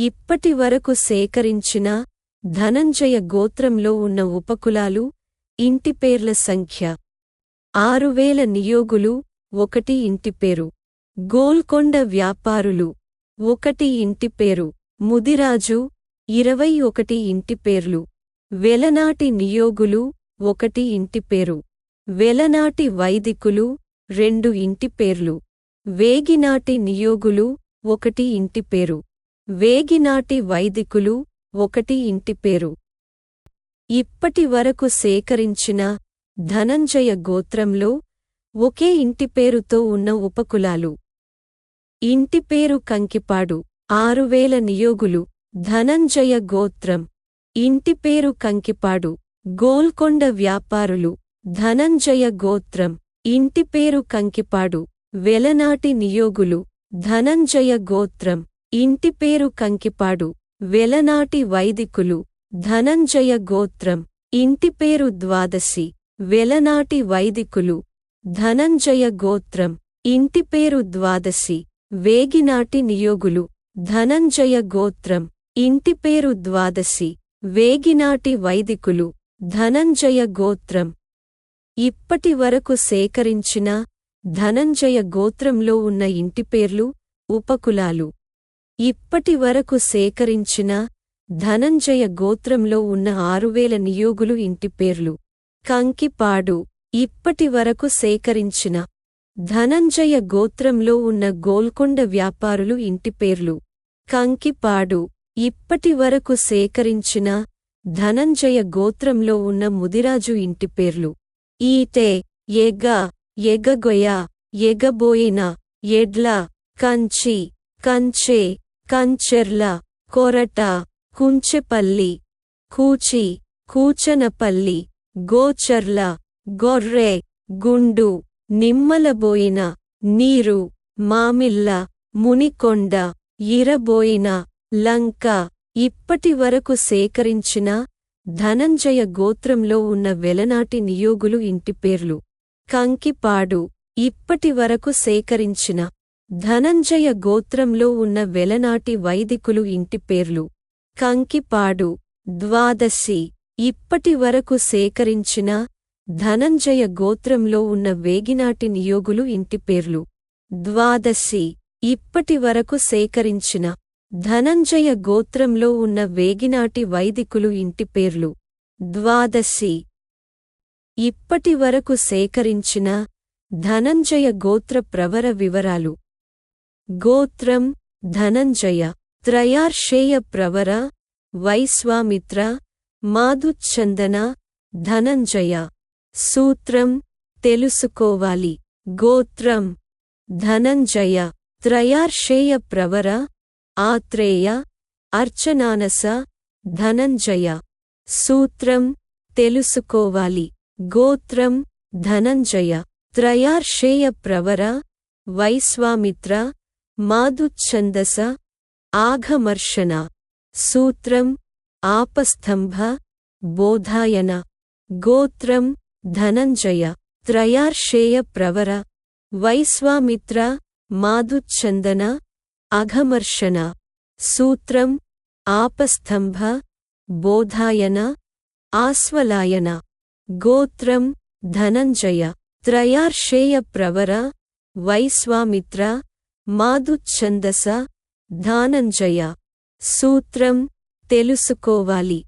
ఇప్పటి వరకు సేకరించిన ధనంజయ గోత్రంలో ఉన్న ఉపకులాలు ఇంటిపేర్ల సంఖ్య. ఆరువేల నియోగులు ఒకటి ఇంటిపేరు గోల్కొండ వ్యాపారులు ఒకటి ఇంటిపేరు ముదిరాజు ఇరవై ఒకటి ఇంటిపేర్లు వెలనాటి నియోగులు ఒకటి ఇంటిపేరు వెలనాటి వైదికులు రెండు ఇంటిపేర్లు వేగినాటి నియోగులు ఒకటి ఇంటిపేరు వేగినాటి వైదికులు ఒకటి ఇంటిపేరు ఇప్పటి వరకు సేకరించిన ధనంజయ గోత్రంలో ఒకే ఇంటిపేరుతో ఉన్న ఉపకులాలు. ఇంటిపేరు కంకిపాడు ఆరువేల నియోగులు ధనంజయ గోత్రం. ఇంటిపేరు కంకిపాడు గోల్కొండ వ్యాపారులు ధనంజయ గోత్రం. ఇంటిపేరు కంకిపాడు వెలనాటి నియోగులు ధనంజయ గోత్రం. ఇంటిపేరు కంకిపాడు వెలనాటి వైదికులు ధనంజయ గోత్రం ఇంటి పేరు ద్వాదశి వెలనాటి వైదికులు ధనంజయ గోత్రం ఇంటిపేరు ద్వాదశి వేగినాటి నియోగులు ధనంజయ గోత్రం ఇంటి పేరు ద్వాదశి వేగినాటి వైదికులు ధనంజయ గోత్రం. ఇప్పటి వరకు సేకరించిన ధనంజయ గోత్రంలో ఉన్న ఇంటిపేర్లు ఉపకులాలు. ఇప్పటి వరకు సేకరించిన ధనంజయ గోత్రంలో ఉన్న ఆరువేల నియోగులు ఇంటి పేర్లు. కంకిపాడు ఇప్పటి వరకు సేకరించిన ధనంజయ గోత్రంలో ఉన్న గోల్కొండ వ్యాపారులు ఇంటి పేర్లు. కంకిపాడు ఇప్పటి వరకు సేకరించిన ధనంజయ గోత్రంలో ఉన్న ముదిరాజు ఇంటి పేర్లు. ఈటే ఎగ ఎగగొయ ఎగబోయిన ఎడ్ల కంచి కంచే కంచెర్ల కొరట కుంచెపల్లి కూచి కూచనపల్లి గోచర్ల గొర్రె గుండు నిమ్మలబోయిన నీరు మామిళ్ళ మునికొండ ఇరబోయిన లంక ఇప్పటి వరకు సేకరించిన ధనంజయ గోత్రంలో ఉన్న వెలనాటి నియోగులు ఇంటి పేర్లు. కంకిపాడు ఇప్పటి వరకు సేకరించిన ధనంజయ గోత్రంలో ఉన్న వెలనాటి వైదికులు ఇంటి పేర్లు. కంకిపాడు ద్వాదశి ఇప్పటి వరకు సేకరించిన ధనంజయ గోత్రంలో ఉన్న వేగినాటి నియోగులు ఇంటి పేర్లు. ద్వాదశి ఇప్పటి వరకు సేకరించిన ధనంజయ గోత్రంలో ఉన్న వేగినాటి వైదికులు ఇంటి పేర్లు. ద్వాదశి ఇప్పటి వరకు సేకరించిన ధనంజయ గోత్ర ప్రవర వివరాలు. గోత్రం ధనంజయ త్రయార్షేయ ప్రవర వైశ్వామిత్ర మాధుచ్చందన ధనంజయ సూత్రం తెలుసుకోవాలి గోత్రం ధనంజయ త్రయార్షేయ ప్రవర ఆత్రేయ అర్చనానస ధనంజయ సూత్రం తెలుసుకోవాలి గోత్రం ధనంజయ త్రయార్షేయ ప్రవర వైశ్వామిత్ర మాధుచ్ఛందస ఆఘమర్షణ సూత్రం ఆపస్తంభ బోధాయన గోత్రం ధనంజయ త్రయార్షేయ ప్రవర వైశ్వామిత్ర మాధుచ్ఛందన అఘమర్షణ సూత్రం ఆపస్తంభ బోధాయన ఆస్వలాయన గోత్రం ధనంజయ త్రయార్షేయ ప్రవర వైశ్వామిత్ర మాధుఛందస ధానంజయ సూత్రం తెలుసుకోవాలి.